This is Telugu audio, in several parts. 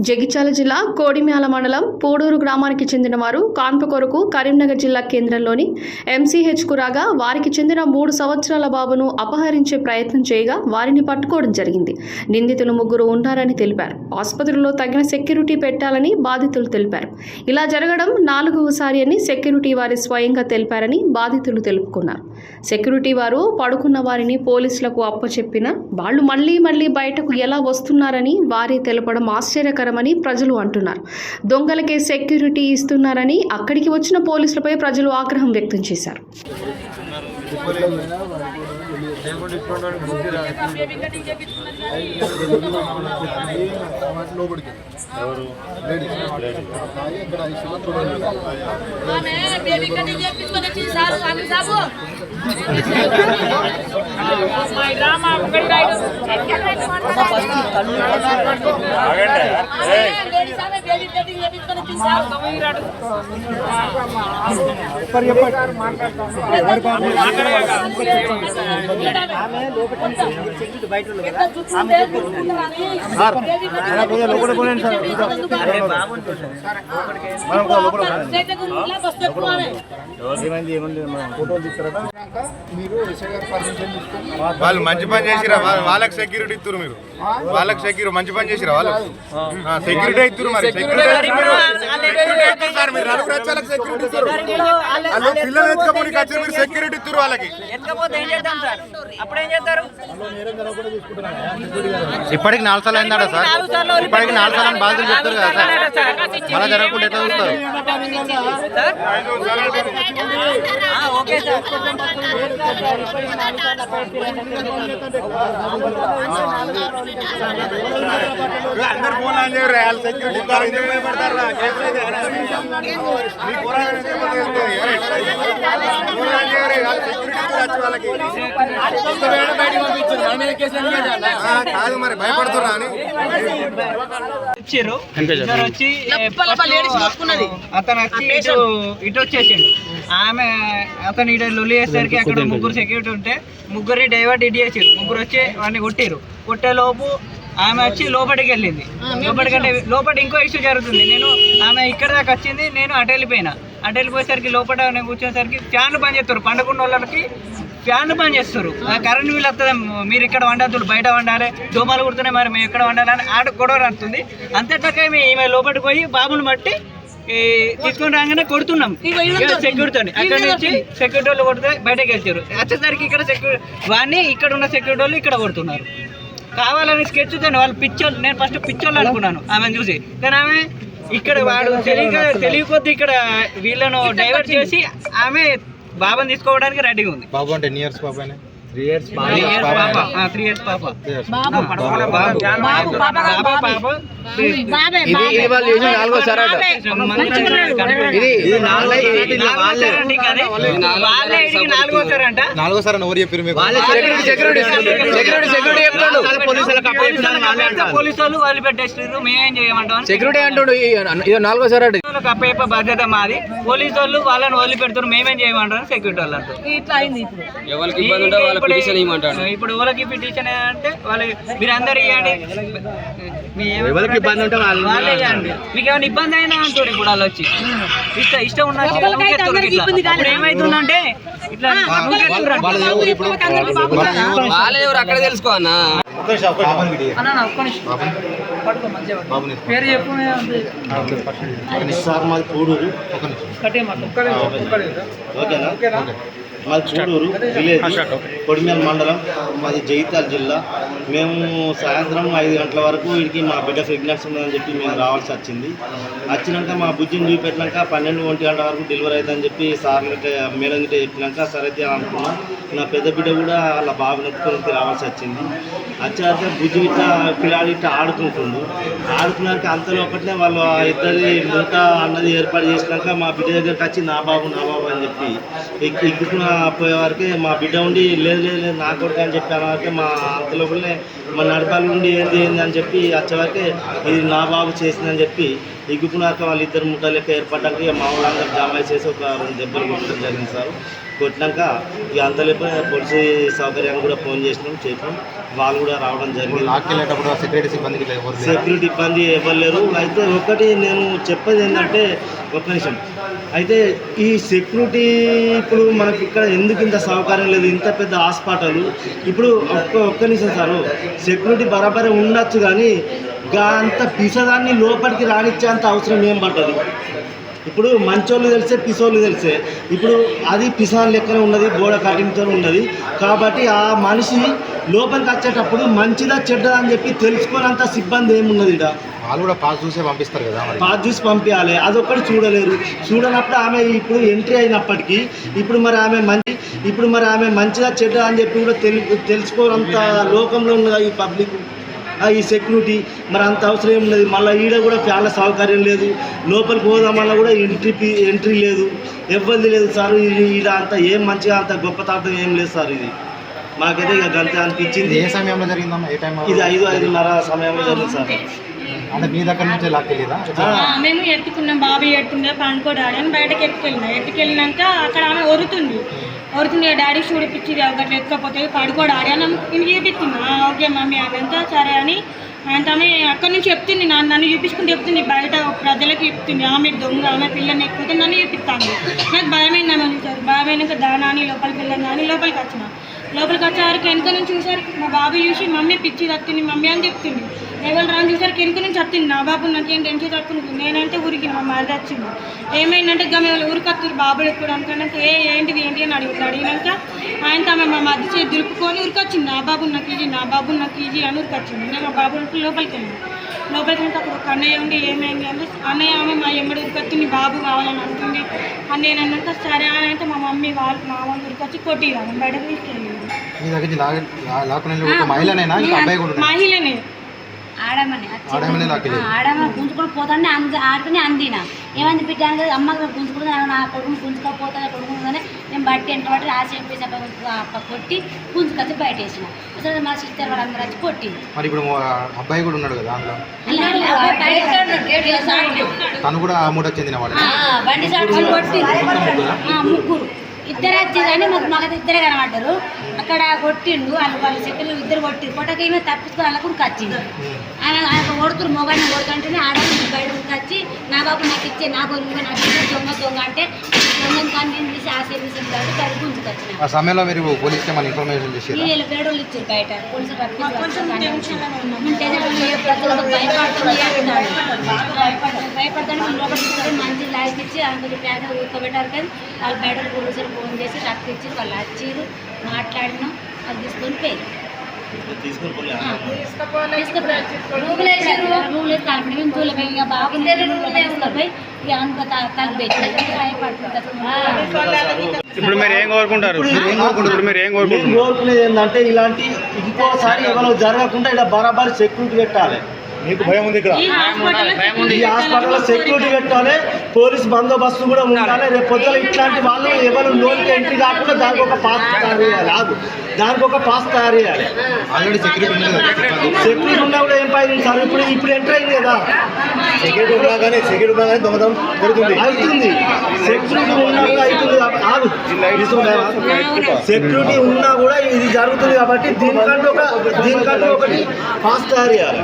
జగిత్యాల జిల్లా కోడిమ్యాల మండలం పూడూరు గ్రామానికి చెందిన వారు కాన్పు కొరకు కరీంనగర్ జిల్లా కేంద్రంలోని ఎంసీహెచ్కు రాగా వారికి చెందిన మూడు సంవత్సరాల బాబును అపహరించే ప్రయత్నం చేయగా వారిని పట్టుకోవడం జరిగింది. నిందితులు ముగ్గురు ఉన్నారని తెలిపారు. ఆసుపత్రిలో తగిన సెక్యూరిటీ పెట్టాలని బాధితులు తెలిపారు. ఇలా జరగడం నాలుగవసారి అని సెక్యూరిటీ వారి స్వయంగా తెలిపారని బాధితులు తెలుపుకున్నారు. సెక్యూరిటీ వారు పడుకున్న వారిని పోలీసులకు అప్పచెప్పిన వాళ్ళు మళ్ళీ మళ్ళీ బయటకు ఎలా వస్తున్నారని వారే తెలపడం ఆశ్చర్యకరమని ప్రజలు అంటున్నారు. దొంగలకే సెక్యూరిటీ ఇస్తున్నారని అక్కడికి వచ్చిన పోలీసులపై ప్రజలు ఆగ్రహం వ్యక్తం చేశారు. లోపలికి లేడీస్ ఇక్కడ ఐసీలో చూడండి ఆమె బేబీ వాళ్ళు మంచి పని చేసిరా వాళ్ళకి సెక్యూరిటీ ఇస్తారు మీరు. వాళ్ళకి సెక్యూరిటీ మంచి పని చేసిరా వాళ్ళు? సెక్యూరిటీ ఇస్తారు మరి. సెక్యూరిటీ సెక్యూరిటీ ఇస్తారు వాళ్ళు పిల్లలు ఎత్తుకపోయి వచ్చి మీరు సెక్యూరిటీ ఇస్తారు వాళ్ళకి. ఎత్తుకపోతే ఏం చేద్దాం సార్? అప్పుడేం చేస్తారు? ఇప్పటికి నాలుగు సార్లు అయిందా సార్. ఇప్పటికి నాలుగు సార్లు అని బాధితులు చెప్తారు కదా సార్. మళ్ళీ జరగకుండా ఎట్లా చూస్తారు? ఆ, ఓకే సార్. అందరు ఫోన్ ఆన్ చేయరు వాళ్ళు సెక్యూరిటీ ఇస్తారు ఎందుకు భయపడతారు రా? కేసు అయితే మీ పోరాటం ఎందుకు భయపడతారు? ఫోన్ ఆన్ చేయరు వాళ్ళు సెక్యూరిటీ ఇస్తారు వచ్చి వాళ్ళకి ఆ, కాదు మరి భయపడుతురా అని వచ్చారు ఇద్దరు వచ్చి అతను వచ్చి ఇటు ఇటు వచ్చేసిండు. ఆమె అతను ఇటు లొల్లి చేసేసరికి అక్కడ ముగ్గురు సెక్యూరిటీ ఉంటే ముగ్గురిని డైవర్ట్ ఇటు చేసారు ముగ్గురు వచ్చి వాడిని కొట్టిరు కొట్టే లోపు ఆమె వచ్చి లోపలికి వెళ్ళింది. లోపలికి అంటే లోపల ఇంకో ఇష్యూ జరుగుతుంది. నేను ఆమె ఇక్కడ దాకా వచ్చింది నేను అటు వెళ్ళిపోయినా. అటు వెళ్ళిపోయేసరికి లోపల నేను కూర్చునేసరికి ఫ్యాన్లు బంద్ చేస్తారు. పండుకున్న వాళ్ళకి ఫ్యాన్లు బంద్ చేస్తారు. ఆ కరెంట్ బిల్ వస్తుంది మీరు ఇక్కడ వండద్దు బయట వండాలి దోమలు కుడుతున్నాయి మరి మేము ఎక్కడ వండాలని ఆడ గొడవ నడుతుంది అంతేటాక ఈమె లోపలికి పోయి బాబుని బట్టి ఈ తీసుకొని రాగానే కొడుతున్నాం. సెక్యూరిటీ అక్కడ నుంచి సెక్యూరిటీ వాళ్ళు కొడితే బయటకు వెళ్తారు. వచ్చేసరికి ఇక్కడ సెక్యూరిటీ వాడిని ఇక్కడ ఉన్న సెక్యూరిటీ వాళ్ళు ఇక్కడ కొడుతున్నారు. కావాలని స్కెచ్ వాళ్ళు పిచ్చోళ్ళు నేను ఫస్ట్ పిచ్చోళ్ళు అనుకున్నాను ఆమెను చూసి. కానీ ఆమె ఇక్కడ వాడు తెలియక తెలియకొద్ది ఇక్కడ వీళ్ళను డైవర్ట్ చేసి ఆమె బాబాని తీసుకోవడానికి రెడీగా ఉంది. బాబు అంటే ఎన్ని ఇయర్స్ బాబు త్రీ ఇయర్స్ పాప. త్రీ ఇయర్స్ పాప. బాబు బాబు పాప ఇది ఇది వాళ్ళు చేసిన నాలుగో సార్ అట ఇది ఇది నాలుగో వాళ్ళే ఇడికి నాలుగో సార్ అంట నాలుగో సార్ అని ఎవరు చెప్పారు మీకు? సెక్యూరిటీ సెక్యూరిటీ సెక్యూరిటీ పోలీసు వాళ్ళు వాళ్ళు పెట్టేస్తారు మేమేం చేయమంటాం? సెక్యూరిటీ అంటుండు. ఇది నాలుగో సార్ బాధ్యత మాది. పోలీసు వాళ్ళు వాళ్ళని వదిలి పెడతారు మేమేం చేయమంటారు? సెక్యూరిటీ వాళ్ళు ఇట్లా అయింది ఇప్పుడు. ఎవరికి ఇబ్బంది ఉంటే వాళ్ళ పిటిషన్ ఇవ్వమంటారు ఇప్పుడు ఎవరికి పిటిషన్ అంటే వాళ్ళు మీరు అందరు ఇవ్వండి. మీ ఏమ- ఎవరికి ఇబ్బంది ఉంటే వాళ్ళు వాళ్ళే ఇవ్వండి. మీకు ఏమైనా ఇబ్బంది అయినా అంటారు ఇప్పుడు వాళ్ళు వచ్చి. ఇష్టం ఇష్టం ఉన్న ఇప్పుడు ఏమైతుందంటే ఇట్లా ఇప్పుడు? వాళ్ళెవరు అక్కడ తెలుసుకో అన్న. పేరు చెప్పు సార్ మాది కూడూరు ఓకేనా? మాది చూడూరు విలేజ్ కొడిమేల మండలం. మాది జగిత్యాల జిల్లా. మేము సాయంత్రం ఐదు గంటల వరకు వీడికి మా బిడ్డ ప్రెగ్నెన్సీ ఉందని చెప్పి మేము రావాల్సి వచ్చింది. వచ్చినాక మా బుజ్జిని చూపెట్టినాక పన్నెండు ఒంటి గంటల వరకు డెలివరీ అవుతుందని చెప్పి సార్ గిట్ట మేడం గిట్ట చెప్పినాక సరే అయితే అనుకున్నాం. నా పెద్ద బిడ్డ కూడా వాళ్ళ బాబుని ఎత్తుకొని రావాల్సి వచ్చింది. వచ్చాక బుజ్జి ఇట్ట పిల్లాడి ఇట్ట ఆడుకుంటుండు. ఆడుకున్నాక అంతలో ఒకటినే వాళ్ళు ఇద్దరి ముంత అన్నది ఏర్పాటు చేసినాక మా బిడ్డ దగ్గరికి వచ్చి నా బాబు నా బాబు అని చెప్పి ఎక్కి పోయే వరకే మా బిడ్డ ఉండి లేదు లేదు లేదు నా కొడుకు అని చెప్పి అన్న వరకే మా అంత లోపలనే మా నడపాలు ఉండి ఏంది ఏంది అని చెప్పి వచ్చేవరకే ఇది నా బాబు చేసిందని చెప్పి ఎగ్గుకున్నాక వాళ్ళిద్దరు ఇద్దరు ముఠా లెక్క ఏర్పడ్డాక మా వాళ్ళందరూ జామాయి చేసి ఒక రెండు దెబ్బలు కొట్టడం జరిగింది సార్. కొట్టినాక ఇక అంత లేకపోతే పోలీసు సౌకర్యాన్ని కూడా ఫోన్ చేసినాం చెప్పాం వాళ్ళు కూడా రావడం జరిగింది. లాక్కెళ్ళేటప్పుడు సెక్యూరిటీ సిబ్బందికి లేరా? సెక్యూరిటీ ఇబ్బంది ఇవ్వలేరు అయితే ఒకటి నేను చెప్పేది ఏంటంటే ఒక్క నిమిషం. అయితే ఈ సెక్యూరిటీ ఇప్పుడు మనకి ఇక్కడ ఎందుకు ఇంత సౌకర్యం లేదు? ఇంత పెద్ద హాస్పిటల్. ఇప్పుడు ఒక్క ఒక్క నిమిషం సార్. సెక్యూరిటీ బరాబరే ఉండొచ్చు కానీ అంత పిసదాన్ని లోపలికి రానిచ్చేంత అవసరం ఏం పడ్డది? ఇప్పుడు మంచోళ్ళు తెలిసే పిసోళ్ళు తెలిసే. ఇప్పుడు అది పిసాన్ లెక్కన ఉన్నది గోడ కటింగ్తో ఉన్నది. కాబట్టి ఆ మనిషి లోపలికి వచ్చేటప్పుడు మంచిదా చెడ్డదా అని చెప్పి తెలుసుకోనంత సిబ్బంది ఏమున్నది ఇక్కడ వాళ్ళు కూడా పాస్ చూసే పంపిస్తారు కదా పాస్ చూసి పంపించాలి. అదొక్కటి చూడలేరు. చూడనప్పుడు ఆమె ఇప్పుడు ఎంట్రీ అయినప్పటికీ ఇప్పుడు మరి ఆమె మంచి ఇప్పుడు మరి ఆమె మంచిదా చెడ్డదా అని చెప్పి కూడా తెలు తెలుసుకోనంత లోకంలో ఉన్నది ఈ పబ్లిక్. ఈ సెక్యూరిటీ మరి అంత అవసరం ఏం లేదు. మళ్ళీ ఈడ కూడా చాలా సౌకర్యం లేదు. లోపలికి పోదామన్నా కూడా ఎంట్రీ ఫీ- ఎంట్రీ లేదు. ఇబ్బంది లేదు సార్. ఈడ అంత ఏం మంచిగా అంత గొప్ప తార్థం ఏం లేదు సార్ ఇది. మాకైతే ఇక ఇది అనిపించింది. ఏ సమయంలో జరిగిందమ్మా? ఏ టైం ఇది ఐదు ఐదున్నర సమయంలో జరిగింది సార్. అంటే మీ దగ్గర నుంచే లాక్కెళ్ళేదా ఆ, మేము ఎత్తుకున్నాం బాబు ఎత్తుండే పండుకోడాడి అని బయటకు ఎత్తుకెళ్ళినా ఎత్తుకెళ్ళినాక అక్కడ ఆమె ఒరుతుంది. ఒరుతుంది డాడీ చూడిపించింది ఒకటి లేకపోతే పడుకోడు అని నేను చూపిస్తుంది. ఓకే మమ్మీ అదంతా సరే అని ఆయన ఆమె అక్కడి నుంచి చెప్తుంది. నన్ను నన్ను చూపించుకుని చెప్తుంది. బయట ప్రజలకు చెప్తుంది. ఆమె దొంగ ఆమె పిల్లని ఎక్కువ నన్ను చూపిస్తాను నాకు భయమైంది ఆమె చూసారు భయమైనాక దానాని లోపలికి పిల్లని కానీ లోపలికి వచ్చిన. లోపలికి వచ్చేవారికి వెనుక నుంచి చూసారు. మా బాబు చూసి మమ్మీ పిచ్చి తత్తుంది మమ్మీ అని చెప్తుంది. ఎవరు రాని చూసారు. వెనుక నుంచి వచ్చింది నా బాబు నాకేం టెన్షన్ తక్కువ నేనంటే ఊరికి మా మరిది వచ్చింది. ఏమైందంటే గమ ఊరికి వస్తుంది బాబు ఎప్పుడు అనుకున్నాక ఏ ఏంటిది ఏంటి? అని అడిగింది అడిగినాక ఆయన ఆమె మా మధ్య చేతి దులుపుకొని ఊరికి వచ్చింది నా బాబు నాకు ఈజీ నా బాబు నాకు ఈజీ అని ఊరికి వచ్చింది నేను మా బాబు లోపలికి వెళ్ళాను లోపలికి వెళ్తే అక్కడ ఒక అన్నయ్య ఉండి ఏమైంది? అంటే అన్నయ్య ఆమె మా ఎమ్మడి ఊరికి వచ్చి నీ బాబు కావాలని అంటుంది. అన్నయ్య అన్నాక సరే అని అయితే మా మమ్మీ వాళ్ళు మా వాళ్ళ బయటకు తీసుకెళ్ళింది. మహిళనేనా? ఇంకా అబ్బాయి కూడా ఉన్నాడా? మహిళనే. ఆడమని ఆడమని గుంజుకొని పోతానే అంది ఆడుకుని అందిన ఏమంది బిడ్డాను కదా అమ్మ గుంజుకుంటుంది నా కొడుకుని గుంజుకోపోతా కొడుకుందని నేను బట్టి ఎంట చెప్పేసి అప్ప కొట్టి గుంజుకొచ్చి బయట వేసిన అసలు మా సిస్టర్ వాళ్ళందరూ వచ్చి కొట్టింది మరి ఇప్పుడు అబ్బాయి కూడా ఉన్నాడు కదా అందులో తను కూడా చెందిన వాడు బండి కొట్టి ముగ్గురు ఇద్దరు వచ్చి కానీ మాకు మాకైతే ఇద్దరే కనబడ్డారు అక్కడ కొట్టిండు వాళ్ళు వాళ్ళ చెక్కలు ఇద్దరు కొట్టి కొట్టకేమో తప్పించుకొని వాళ్ళ కూడా వచ్చింది ఆయన ఆయన కొడుతురు మొగాడిని కొడుతుంటేనే ఆడవాళ్ళు బయట వచ్చి నా బాబు నాకు ఇచ్చే నా గొర్రెలు నాకు ఇచ్చే దొంగ దొంగ అంటే దొంగని కానీ నేను తీసి ఆ సర్వీస్ కాబట్టి బయట గుంజుకొచ్చిన. ఆ సమయంలో మీరు పోలీస్కి ఏమైనా ఇన్ఫర్మేషన్ చేసారా వీళ్ళు పేడోళ్ళు ఇచ్చారు బయట. పోలీసులు లోపల మంచి లైఫ్ ఇచ్చి అందులో ప్యాకెట్ ఊరుకోబెట్టారు కానీ వాళ్ళు బయట పోలీసులు ఫోన్ చేసి రక్త ఇచ్చి వాళ్ళు వచ్చారు మాట్లాడినాం అది తీసుకొని పోయి. ఇప్పుడు మీరు ఏం కోరుకుంటారు? ఇప్పుడు మీరు ఏం కోరుకుంటారు? కోరుకునేది ఏంటంటే ఇలాంటి ఇంకోసారి ఎవరో జరగకుండా ఇలా బరాబర్ సెక్యూరిటీ పెట్టాలి. మీకు భయం ఉంది ఇక్కడ. ఈ హాస్పిటల్ ఈ హాస్పిటల్లో సెక్యూరిటీ పెట్టాలి పోలీస్ బందోబస్తు కూడా ఉండాలి. రేపు పొద్దున ఇట్లాంటి వాళ్ళు ఎవరు లోన్కి ఎంట్రీ కాకుండా దానికి ఒక పాస్ తయారు చేయాలి. ఆగు. దానికి ఒక పాస్ తయారు చేయాలి. Already security. సెక్యూరిటీ ఉన్నా కూడా ఏం పైన సార్ ఇప్పుడు ఇప్పుడు ఎంటర్ అయింది కదా. సెక్యూరిటీ ఉన్నా కానీ సెక్యూరిటీ ఉన్నా కానీ దొంగతనం జరుగుతుంది. అవుతుంది. సెక్యూరిటీ ఉన్నా కూడా అవుతుంది ఆగు. సెక్యూరిటీ ఉన్నా కూడా ఇది జరుగుతుంది కాబట్టి దీనికంటూ ఒక దీనికంటూ ఒకటి పాస్ తయారు చేయాలి.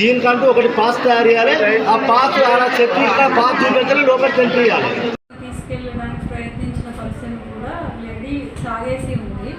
దీనికంటూ ఒకటి పాస్ తయారు చేయాలి. ఆ పాస్ అలా సెక్యూరిటీ పాస్ చూపించాలి లోపలికి ఎంట్రీ చేయాలి. తీసుకెళ్ళడానికి ప్రయత్నించిన పర్సన్ కూడా లేడీ తాగేసి ఉంది.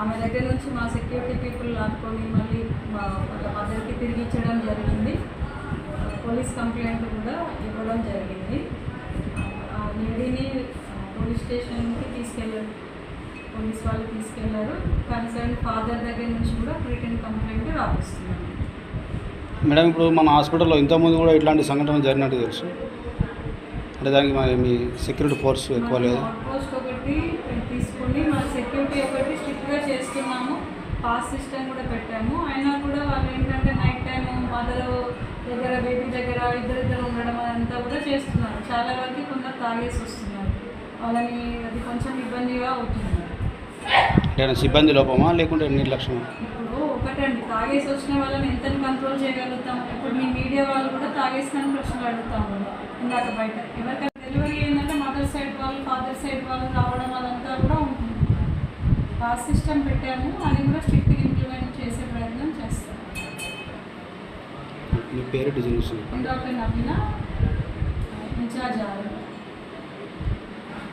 ఆమె దగ్గర నుంచి మా సెక్యూరిటీ పీపుల్ లాక్కొని మళ్ళీ మా వాళ్ళ మదర్కి తిరిగి ఇచ్చడం జరిగింది. ఆ, పోలీస్ కంప్లైంట్ కూడా ఇవ్వడం జరిగింది. ఆ, లేడీని పోలీస్ స్టేషన్కి తీసుకెళ్ళారు పోలీస్ వాళ్ళు తీసుకెళ్ళారు. కన్సర్న్ ఫాదర్ దగ్గర నుంచి కూడా రిటర్న్ కంప్లైంట్ రాపిస్తున్నాను మేడం ఇప్పుడు మన హాస్పిటల్లో ఇంతకుముందు కూడా ఇట్లాంటి సంఘటనలు జరిగినట్టు తెలుసు. అంటే దానికి మరి మీ సెక్యూరిటీ ఫోర్స్ ఎక్కువ లేదు? పోస్ట్ ఒకటి తీసుకొని మన సెక్యూరిటీ ఒకటి స్ట్రిక్ట్గా చేస్తున్నాము. పాస్ సిస్టమ్ కూడా పెట్టాము. అయినా కూడా వాళ్ళు ఏంటంటే నైట్ టైం మదర్ దగ్గర బేబీ దగ్గర ఇద్దరిద్దరు ఉండడం అదంతా కూడా చేస్తున్నారు. చాలా వరకు కొందరు తాగేసి వస్తున్నారు. వాళ్ళని అది కొంచెం ఇబ్బందిగా అవుతుంది. అంటే సిబ్బంది లోపమా లేకుంటే నిర్లక్ష్యమా? పెట్టండి తాగేసి వచ్చిన వాళ్ళని ఎంత కంట్రోల్ చేయగలుగుతాం? ఇప్పుడు మీ మీడియా వాళ్ళు కూడా తాగేసిన ప్రశ్నలు అడుగుతాము ఇందాక బయట. ఎవరికైనా డెలివరీ ఏంటంటే మదర్ సైడ్ వాళ్ళు ఫాదర్ సైడ్ వాళ్ళు రావడం అదంతా కూడా ఉంటుంది. పాస్ సిస్టమ్ పెట్టాము. అది కూడా స్ట్రిక్ట్గా ఇంప్లిమెంట్ చేసే ప్రయత్నం చేస్తాం. పేరు డాక్టర్ నవీన ఇన్ఛార్జ్ ఆరోగ్యం